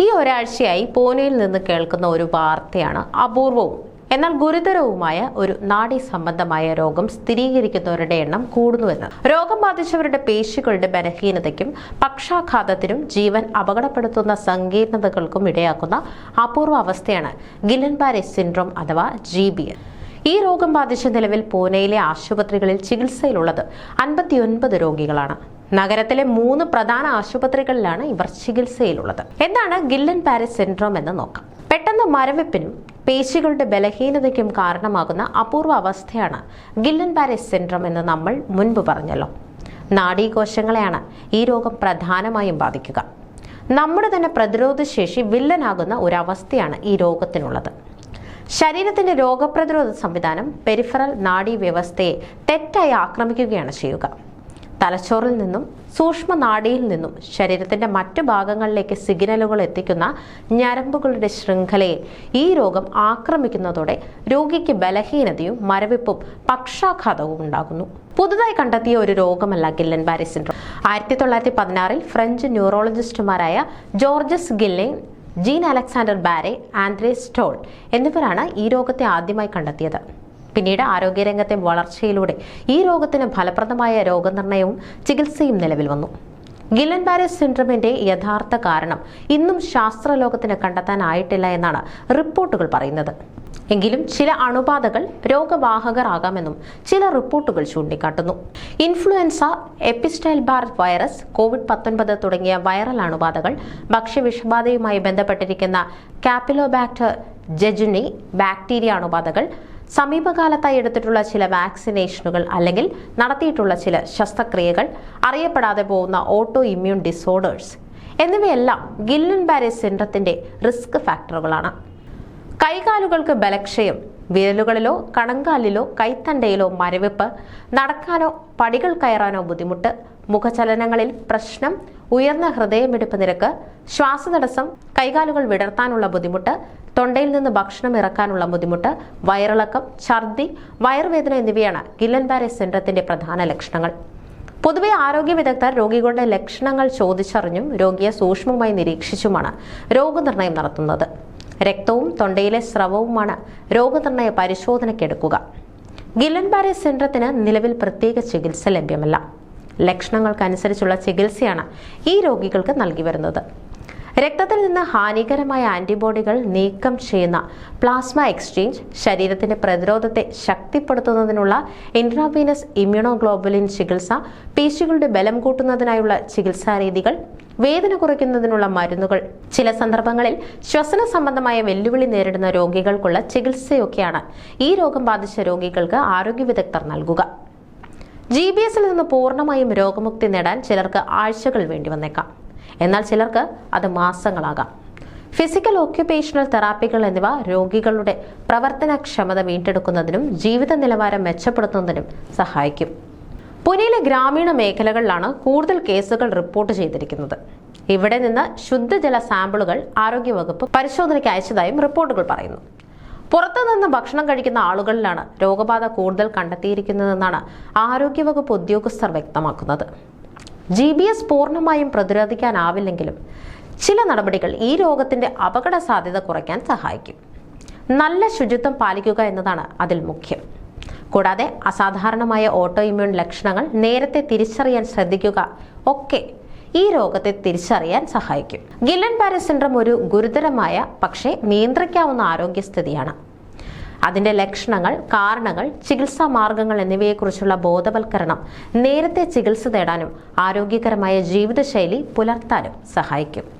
ഈ ഒരാഴ്ചയായി പൂനെയിൽ നിന്ന് കേൾക്കുന്ന ഒരു വാർത്തയാണ് അപൂർവവും എന്നാൽ ഗുരുതരവുമായ ഒരു നാഡി സംബന്ധമായ രോഗം സ്ഥിരീകരിക്കുന്നവരുടെ എണ്ണം കൂടുന്നുവെന്ന് രോഗം ബാധിച്ചവരുടെ പേശികളുടെ ബലഹീനതയ്ക്കും പക്ഷാഘാതത്തിനും ജീവൻ അപകടപ്പെടുത്തുന്ന സങ്കീർണതകൾക്കും ഇടയാക്കുന്ന അപൂർവ അവസ്ഥയാണ് ഗില്ലൻബാരെ സിൻഡ്രോം അഥവാ ജി ബി ഈ രോഗം ബാധിച്ച നിലവിൽ പൂനെയിലെ ആശുപത്രികളിൽ ചികിത്സയിലുള്ളത് അൻപത്തിയൊൻപത് രോഗികളാണ്. നഗരത്തിലെ മൂന്ന് പ്രധാന ആശുപത്രികളിലാണ് ഇവർ ചികിത്സയിലുള്ളത്. എന്താണ് ഗില്ലൻ പാരിസ് സിൻഡ്രോം എന്ന് നോക്കാം. പെട്ടെന്ന് മരവിപ്പിനും പേശികളുടെ ബലഹീനതയ്ക്കും കാരണമാകുന്ന അപൂർവ അവസ്ഥയാണ് ഗില്ലൻ പാരിസ് സിൻഡ്രോം എന്ന് നമ്മൾ മുൻപ് പറഞ്ഞല്ലോ. നാഡീകോശങ്ങളെയാണ് ഈ രോഗം പ്രധാനമായും ബാധിക്കുക. നമ്മുടെ തന്നെ പ്രതിരോധ ശേഷി വില്ലനാകുന്ന ഒരവസ്ഥയാണ് ഈ രോഗത്തിനുള്ളത്. ശരീരത്തിന്റെ രോഗപ്രതിരോധ സംവിധാനം പെരിഫറൽ നാഡീ വ്യവസ്ഥയെ തെറ്റായി ആക്രമിക്കുകയാണ് ചെയ്യുക. തലച്ചോറിൽ നിന്നും സൂക്ഷ്മ നാഡിയിൽ നിന്നും ശരീരത്തിന്റെ മറ്റു ഭാഗങ്ങളിലേക്ക് സിഗ്നലുകൾ എത്തിക്കുന്ന ഞരമ്പുകളുടെ ശൃംഖലയെ ഈ രോഗം ആക്രമിക്കുന്നതോടെ രോഗിക്ക് ബലഹീനതയും മരവിപ്പും പക്ഷാഘാതവും ഉണ്ടാകുന്നു. പുതുതായി കണ്ടെത്തിയ ഒരു രോഗമല്ല ഗില്ലൻ ബാരി സിൻഡ്രോം. ആയിരത്തി തൊള്ളായിരത്തി പതിനാറിൽ French ന്യൂറോളജിസ്റ്റുമാരായ Georges Guillain Jean Alexandre Barre Andre Strohl എന്നിവരാണ് ഈ രോഗത്തെ ആദ്യമായി കണ്ടെത്തിയത്. പിന്നീട് ആരോഗ്യരംഗത്തെ വളർച്ചയിലൂടെ ഈ രോഗത്തിന് ഫലപ്രദമായ രോഗനിർണയവും ചികിത്സയും നിലവിൽ വന്നു. ഗില്ലൻ ബാരിസ് സിൻഡ്രമിന്റെ യഥാർത്ഥ കാരണം ഇന്നും ശാസ്ത്രലോകത്തിന് കണ്ടെത്താനായിട്ടില്ല എന്നാണ് റിപ്പോർട്ടുകൾ പറയുന്നത്. എങ്കിലും ചില അണുബാധകൾ രോഗവാഹകർ ആകാമെന്നും ചില റിപ്പോർട്ടുകൾ ചൂണ്ടിക്കാട്ടുന്നു. Influenza Epstein Barr virus Covid പത്തൊൻപത് തുടങ്ങിയ വൈറൽ അണുബാധകൾ ഭക്ഷ്യവിഷബാധയുമായി ബന്ധപ്പെട്ടിരിക്കുന്ന കാപ്പിലോബാക്ടർ ജെജുനി ബാക്ടീരിയ അണുബാധകൾ സമീപകാലത്തായി എടുത്തിട്ടുള്ള ചില വാക്സിനേഷനുകൾ അല്ലെങ്കിൽ നടത്തിയിട്ടുള്ള ചില ശസ്ത്രക്രിയകൾ അറിയപ്പെടാതെ പോകുന്ന ഓട്ടോ ഇമ്മ്യൂൺ ഡിസോർഡേഴ്സ് എന്നിവയെല്ലാം ഗില്ലൻ ബാരെ സിൻഡ്രത്തിന്റെ റിസ്ക് ഫാക്ടറുകളാണ്. കൈകാലുകൾക്ക് ബലക്ഷയം വിരലുകളിലോ കണങ്കാലിലോ കൈത്തണ്ടയിലോ മരവിപ്പ് നടക്കാനോ പടികൾ കയറാനോ ബുദ്ധിമുട്ട് മുഖചലനങ്ങളിൽ പ്രശ്നം ഉയർന്ന ഹൃദയമിടിപ്പ് നിരക്ക് ശ്വാസതടസ്സം കൈകാലുകൾ വിടർത്താനുള്ള ബുദ്ധിമുട്ട് തൊണ്ടയിൽ നിന്ന് ഭക്ഷണം ഇറക്കാനുള്ള ബുദ്ധിമുട്ട് വയറിളക്കം ഛർദി വയറുവേദന എന്നിവയാണ് ഗില്ലൻ ബാരെ സിൻഡ്രത്തിന്റെ പ്രധാന ലക്ഷണങ്ങൾ. പൊതുവെ ആരോഗ്യ വിദഗ്ധർ രോഗികളുടെ ലക്ഷണങ്ങൾ ചോദിച്ചറിഞ്ഞും രോഗിയെ സൂക്ഷ്മമായി നിരീക്ഷിച്ചുമാണ് രോഗനിർണയം നടത്തുന്നത്. രക്തവും തൊണ്ടയിലെ സ്രവവുമാണ് രോഗനിർണയ പരിശോധനയ്ക്കെടുക്കുക ഗില്ലൻ ബാരെ സിൻഡ്രത്തിന് നിലവിൽ പ്രത്യേക ചികിത്സ ലഭ്യമല്ല. ലക്ഷണങ്ങൾക്കനുസരിച്ചുള്ള ചികിത്സയാണ് ഈ രോഗികൾക്ക് നൽകി വരുന്നത്. രക്തത്തിൽ നിന്ന് ഹാനികരമായ ആന്റിബോഡികൾ നീക്കം ചെയ്യുന്ന പ്ലാസ്മ എക്സ്ചേഞ്ച് ശരീരത്തിന്റെ പ്രതിരോധത്തെ ശക്തിപ്പെടുത്തുന്നതിനുള്ള ഇൻട്രാവീനസ് ഇമ്മ്യൂണോഗ്ലോബുലിൻ ചികിത്സ പേശികളുടെ ബലം കൂട്ടുന്നതിനായുള്ള ചികിത്സാ രീതികൾ വേദന കുറയ്ക്കുന്നതിനുള്ള മരുന്നുകൾ ചില സന്ദർഭങ്ങളിൽ ശ്വസന സംബന്ധമായ വെല്ലുവിളി നേരിടുന്ന രോഗികൾക്കുള്ള ചികിത്സയൊക്കെയാണ് ഈ രോഗം ബാധിച്ച രോഗികൾക്ക് ആരോഗ്യ വിദഗ്ധർ നൽകുക. ജി ബി എസിൽ നിന്ന് പൂർണമായും രോഗമുക്തി നേടാൻ ചിലർക്ക് ആഴ്ചകൾ വേണ്ടി വന്നേക്കാം. എന്നാൽ ചിലർക്ക് അത് മാസങ്ങളാകാം. ഫിസിക്കൽ ഓക്യുപേഷണൽ തെറാപ്പികൾ എന്നിവ രോഗികളുടെ പ്രവർത്തനക്ഷമത വീണ്ടെടുക്കുന്നതിനും ജീവിത നിലവാരം മെച്ചപ്പെടുത്തുന്നതിനും സഹായിക്കും. പുനെയിലെ ഗ്രാമീണ മേഖലകളിലാണ് കൂടുതൽ കേസുകൾ റിപ്പോർട്ട് ചെയ്തിരിക്കുന്നത്. ഇവിടെ നിന്ന് ശുദ്ധജല സാമ്പിളുകൾ ആരോഗ്യവകുപ്പ് പരിശോധനയ്ക്ക് അയച്ചതായും റിപ്പോർട്ടുകൾ പറയുന്നു. പുറത്തുനിന്ന് ഭക്ഷണം കഴിക്കുന്ന ആളുകളിലാണ് രോഗബാധ കൂടുതൽ കണ്ടെത്തിയിരിക്കുന്നതെന്നാണ് ആരോഗ്യവകുപ്പ് ഉദ്യോഗസ്ഥർ വ്യക്തമാക്കുന്നത്. ജി ബി എസ് പൂർണമായും പ്രതിരോധിക്കാനാവില്ലെങ്കിലും ചില നടപടികൾ ഈ രോഗത്തിന്റെ അപകട സാധ്യത കുറയ്ക്കാൻ സഹായിക്കും. നല്ല ശുചിത്വം പാലിക്കുക എന്നതാണ് അതിൽ മുഖ്യം. കൂടാതെ അസാധാരണമായ ഓട്ടോ ഇമ്മ്യൂൺ ലക്ഷണങ്ങൾ നേരത്തെ തിരിച്ചറിയാൻ ശ്രദ്ധിക്കുക ഒക്കെ ഈ രോഗത്തെ തിരിച്ചറിയാൻ സഹായിക്കും. ഗില്ലൻ പാരിസ് സിൻഡ്രം ഒരു ഗുരുതരമായ പക്ഷേ നിയന്ത്രിക്കാവുന്ന ആരോഗ്യസ്ഥിതിയാണ്. അതിന്റെ ലക്ഷണങ്ങൾ കാരണങ്ങൾ ചികിത്സാ മാർഗങ്ങൾ എന്നിവയെക്കുറിച്ചുള്ള ബോധവൽക്കരണം നേരത്തെ ചികിത്സ തേടാനും ആരോഗ്യകരമായ ജീവിതശൈലി പുലർത്താനും സഹായിക്കും.